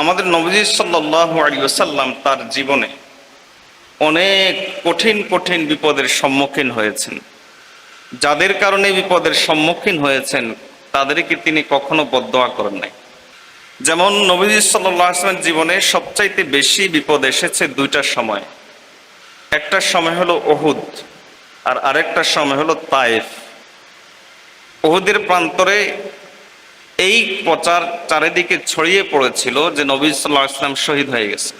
আমাদের নবজি সাল্লাহ ওসাল্লাম তার জীবনে অনেক কঠিন কঠিন বিপদের সম্মুখীন হয়েছেন। যাদের কারণে বিপদের সম্মুখীন হয়েছেন, তাদেরকে তিনি কখনো বদোয়া করেন নাই। যেমন নবীজি সাল্লাহ জীবনে সবচাইতে বেশি বিপদ এসেছে দুইটা সময়। একটা সময় হলো ওহুদ, আর আরেকটা সময় হলো তায়েফ। ওহুদের প্রান্তরে এই প্রচার চারিদিকে ছড়িয়ে পড়েছিল যে নবী সাল্লাহ আসলাম শহীদ হয়ে গেছে।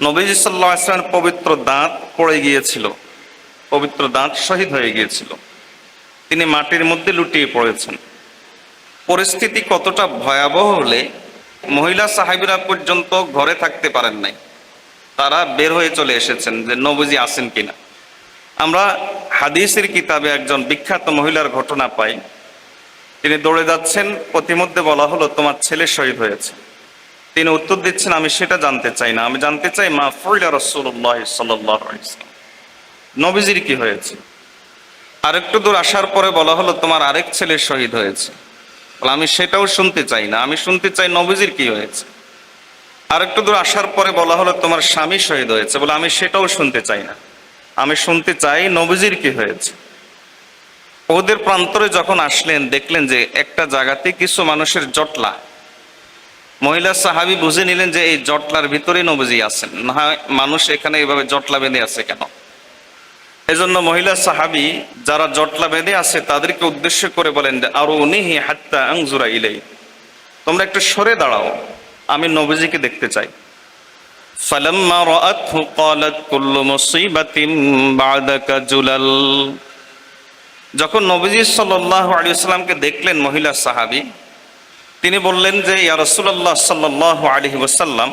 নবী সাল্লাহ আসলামের পবিত্র দাঁত পড়ে গিয়েছিল। পবিত্র দাঁত শহীদ হয়ে গিয়েছিল। তিনি মাটির মধ্যে লুটিয়ে পড়েছেন। পরিস্থিতি কতটা ভয়াবহ হলে মহিলা সাহেবরা পর্যন্ত ঘরে থাকতে পারেন নাই। তারা বের হয়ে চলে এসেছেন যে নবজি আসেন কিনা। আমরা হাদিসের কিতাবে একজন বিখ্যাত মহিলার ঘটনা পাই। তিনি দৌড়ে যাচ্ছেন প্রতিমধ্যে বলা হলো, তোমার ছেলে শহীদ হয়েছে। তিনি উত্তর দিচ্ছেন, আমি সেটা জানতে চাই না। আমি জানতে চাই মা ফইলা রসুল্লাহ সাল্লাহ নবীজির কি হয়েছে? আরেকটু দূর আসার পরে বলা হলো, তোমার আরেক ছেলে শহীদ হয়েছে। আমি সেটাও শুনতে চাই না। আমি শুনতে চাই নবীজির কি হয়েছে? আরেকটু দূর আসার পরে বলা হলো, তোমার স্বামী শহীদ হয়েছে। বলে, আমি সেটাও শুনতে চাই না। আমি শুনতে চাই নবীজির কি হয়েছে? ওদের প্রান্তরে যখন আসলেন, দেখলেন যে একটা জায়গাতে কিছু মানুষের জটলা। মহিলা সাহাবি বুঝে নিলেন যে এই জটলার ভিতরেই নবজি আছেন। না মানুষ এখানে এভাবে জটলা বেঁধে আছে কেন? এজন্য মহিলা সাহাবি যারা জটলা বেঁধে আছে, তাদেরকে উদ্দেশ্য করে বলেন যে, আরও উনিহি হাত্তা আংজুরা ইলেই। তোমরা একটু সরে দাঁড়াও, আমি নবজিকে দেখতে চাই। ফলম্মা রাআতহু ক্বালাত কুল্লু মুসিবাতিন বা'দাকা জুলাল। যখন নবীজি সাল্লাহ আলিয়াল্লামকে দেখলেন মহিলা সাহাবি, তিনি বললেন যে, ইয়া রসুল্লাহ সাল্লাহ আলী ওসাল্লাম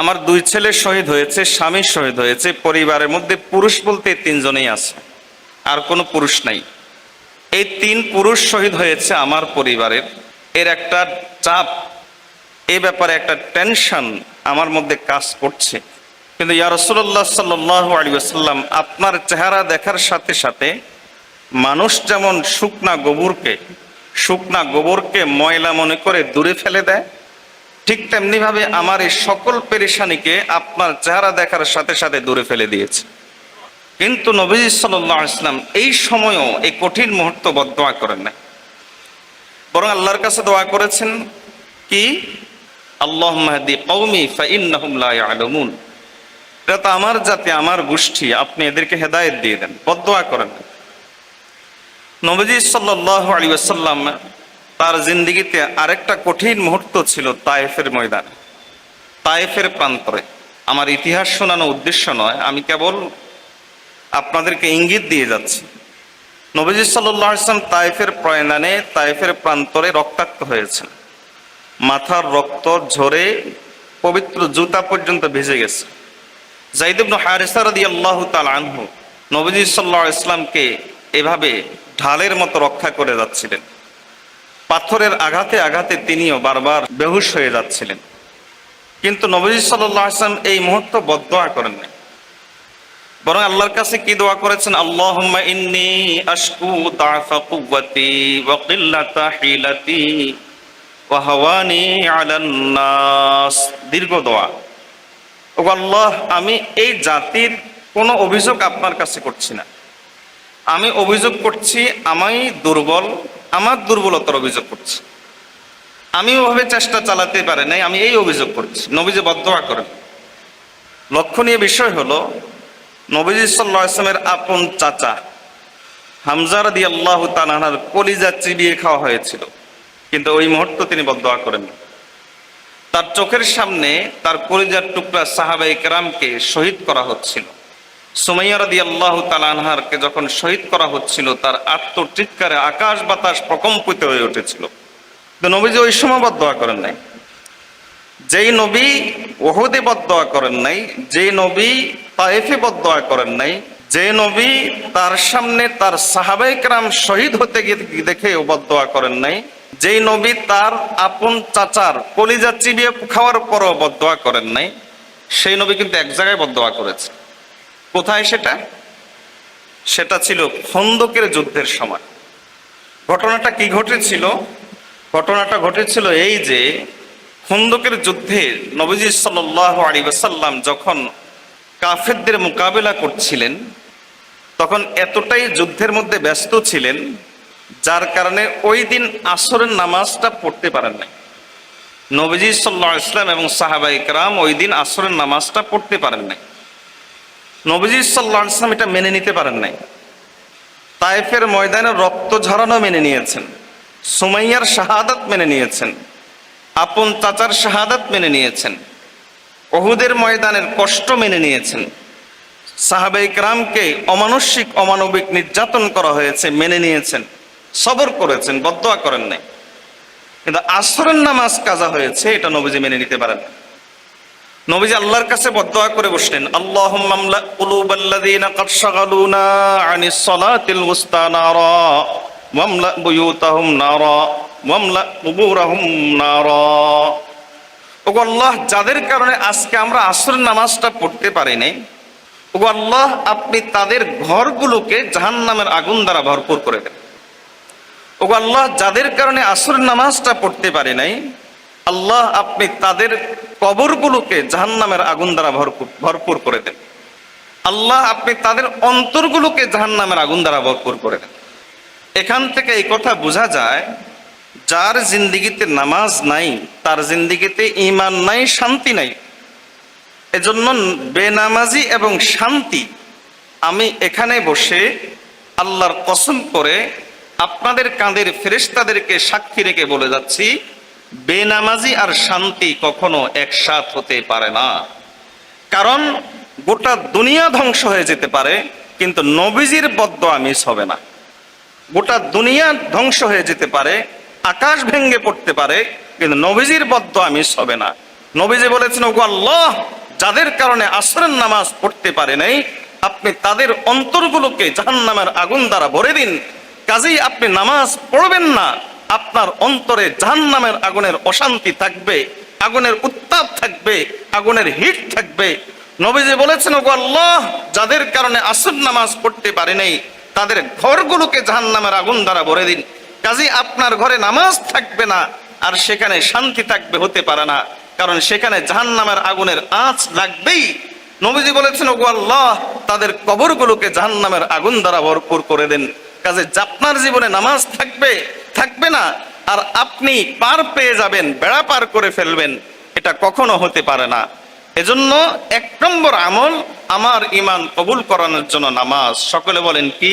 আমার দুই ছেলে শহীদ হয়েছে, স্বামী শহীদ হয়েছে, পরিবারের মধ্যে পুরুষ বলতে তিনজনেই আছে, আর কোনো পুরুষ নাই। এই তিন পুরুষ শহীদ হয়েছে আমার পরিবারের। এর একটা চাপ, এ ব্যাপারে একটা টেনশন আমার মধ্যে কাজ করছে। কিন্তু ইয়া রসুল্লাহ সাল্লাহ আলী আসাল্লাম আপনার চেহারা দেখার সাথে সাথে মানুষ যেমন শুকনা গোবরকে শুকনা গোবরকে ময়লা মনে করে দূরে ফেলে দেয়, ঠিক তেমনিভাবে আমার এই সকল পেরেশানিকে আপনার চেহারা দেখার সাথে সাথে দূরে ফেলে দিয়েছে। কিন্তু নবীজ সাল্লাহ ইসলাম এই সময়ও এই কঠিন মুহূর্ত বদোয়া করেন না বরং আল্লাহর কাছে দোয়া করেছেন কি? আল্লাহ মাহদি কৌমি ইয়ালামুন। এটা তো আমার জাতি, আমার গোষ্ঠী, আপনি এদেরকে হেদায়েত দিয়ে দেন, বদোয়া করেন নবজি সাল্লাহ আলী আসাল্লাম তার জিন্দিগিতে আরেকটা কঠিন মুহূর্ত ছিল তায়েফের ময়দানে। তায়েফের প্রান্তরে। আমার ইতিহাস শোনানো উদ্দেশ্য নয়, আমি কেবল আপনাদেরকে ইঙ্গিত দিয়ে যাচ্ছি। নবজি সাল্লাহ আসলাম তায়েফের প্রয়াণে তায়েফের প্রান্তরে রক্তাক্ত হয়েছেন। মাথার রক্ত ঝরে পবিত্র জুতা পর্যন্ত ভেজে গেছে। জাইদুবনু হারিসার দিয়ে আল্লাহ তাল আনহু নবজি সাল্লাহ ইসলামকে এভাবে ঢালের মতো রক্ষা করে যাচ্ছিলেন। পাথরের আঘাতে আঘাতে তিনিও বারবার বেহুশ হয়ে যাচ্ছিলেন। কিন্তু নবজি সাল্লাহ আসলাম এই মুহূর্ত বদোয়া করেন নাই। বরং আল্লাহর কাছে কি দোয়া করেছেন? আল্লাহ আশকু হিলাতি দীর্ঘ দোয়া। ও আল্লাহ আমি এই জাতির কোনো অভিযোগ আপনার কাছে করছি না। আমি অভিযোগ করছি আমি দুর্বল, আমার দুর্বলতার অভিযোগ করছি। আমি ওভাবে চেষ্টা চালাতে পারে নাই, আমি এই অভিযোগ করছি। নবীজি বদোয়া করেন। লক্ষণীয় বিষয় হলো, নবীজি সাল্লাহ আসলামের আপন চাচা হামজার দি আল্লাহ তানার কলিজা চিবিয়ে খাওয়া হয়েছিল। কিন্তু ওই মুহূর্ত তিনি বদোয়া করেন। তার চোখের সামনে তার কলিজার টুকরা সাহাবাই কেরামকে শহীদ করা হচ্ছিল। সুমাইয়ার দি আল্লাহ তালানহারকে যখন শহীদ করা হচ্ছিল, তার আত্মচিৎকারে আকাশ বাতাস প্রকম্পিত হয়ে উঠেছিল। তো নবীজি ওই সময় বদোয়া করেন নাই। যেই নবী ওহদে বদোয়া করেন নাই, যেই নবী তায়েফে বদোয়া করেন নাই যে নবী তার সামনে তার সাহাবাইকরাম শহীদ হতে গিয়ে দেখে বদোয়া করেন নাই, যেই নবী তার আপন চাচার কলিজা চিবিয়ে খাওয়ার পরও বদোয়া করেন নাই, সেই নবী কিন্তু এক জায়গায় বদোয়া করেছে। কোথায় সেটা? সেটা ছিল খন্দকের যুদ্ধের সময়। ঘটনাটা কি ঘটেছিল? ঘটনাটা ঘটেছিল এই যে, খন্দকের যুদ্ধে নবীজি সাল্লাহ আলী ওসাল্লাম যখন কাফেরদের মোকাবেলা করছিলেন, তখন এতটাই যুদ্ধের মধ্যে ব্যস্ত ছিলেন, যার কারণে ওই দিন আসরের নামাজটা পড়তে পারেন নাই। নবীজি সাল্লাহ ইসলাম এবং সাহাবা ইকরাম ওই দিন আসরের নামাজটা পড়তে পারেন নাই। নবীজি সাল্লাহ ইসলাম এটা মেনে নিতে পারেন নাই। তাইফের ময়দানে রক্ত ঝরানো মেনে নিয়েছেন। সুমাইয়ার শাহাদাত মেনে নিয়েছেন। আপন চাচার শাহাদাত মেনে নিয়েছেন। অহুদের ময়দানের কষ্ট মেনে নিয়েছেন। সাহাবে ইকরামকে অমানসিক, অমানবিক নির্যাতন করা হয়েছে, মেনে নিয়েছেন। সবর করেছেন, বদয়া করেন নাই। কিন্তু আসরের নামাজ কাজা হয়েছে, এটা নবীজি মেনে নিতে পারেন না। নবীজি আল্লাহর কাছে বদয়া করে বসলেন আল্লাহ আল্লাহ, যাদের কারণে আজকে আমরা আসরের নামাজটা পড়তে পারি নাই, ওগো আল্লাহ, আপনি তাদের ঘরগুলোকে জাহান্নামের আগুন দ্বারা ভরপুর করে দেন। ওগো আল্লাহ, যাদের কারণে আসরের নামাজটা পড়তে পারি নাই, আল্লাহ, আপনি তাদের কবরগুলোকে জাহান্নামের আগুন দ্বারা ভরপুর ভরপুর করে দেন। আল্লাহ আপনি তাদের অন্তরগুলোকে জাহান্নামের আগুন দ্বারা ভরপুর করে দেন। এখান থেকে এই কথা বোঝা যায়, যার জিন্দিগিতে নামাজ নাই, তার জিন্দিগিতে ইমান নাই, শান্তি নাই। এজন্য বেনামাজি এবং শান্তি, আমি এখানে বসে আল্লাহর কসম করে আপনাদের কাঁধের ফেরেশতাদেরকে সাক্ষী রেখে বলে যাচ্ছি বেনামাজি আর শান্তি কখনো একসাথ হতে পারে না। কারণ গোটা দুনিয়া ধ্বংস হয়ে যেতে পারে, কিন্তু নবীজির বদ্ধ মিস হবে না। গোটা দুনিয়া ধ্বংস হয়ে যেতে পারে, আকাশ ভেঙ্গে পড়তে পারে, কিন্তু নবীজির বদ্ধ মিস হবে না। নবীজি বলেছেন, ওগো আল্লাহ, যাদের কারণে আসরের নামাজ পড়তে পারে নাই, আপনি তাদের অন্তরগুলোকে জাহান্নামের আগুন দ্বারা ভরে দিন। কাজেই আপনি নামাজ পড়বেন না আপনার অন্তরে জাহান্নামের আগুনের অশান্তি থাকবে, আগুনের উত্তাপ থাকবে, আগুনের হিট থাকবে। নবীজি বলেছেন, ওগো আল্লাহ, যাদের কারণে আসর নামাজ পড়তে পারে নাই, তাদের ঘরগুলোকে জাহান্নামের আগুন দ্বারা ভরে দিন। কাজে, আপনার ঘরে নামাজ থাকবে না, আর সেখানে শান্তি থাকবে হতে পারে না, কারণ সেখানে জাহান্নামের আগুনের আঁচ লাগবেই। নবীজি বলেছেন, ওগো আল্লাহ, তাদের কবরগুলোকে জাহান্নামের আগুন দ্বারা ভরপুর করে দেন। কাজে আপনার জীবনে নামাজ থাকবে থাকবে না, আর আপনি পার পেয়ে যাবেন, বেড়া পার করে ফেলবেন, এটা কখনো হতে পারে না। এজন্য এক নম্বর আমল, আমার ইমান কবুল করানোর জন্য নামাজ। সকলে বলেন কি?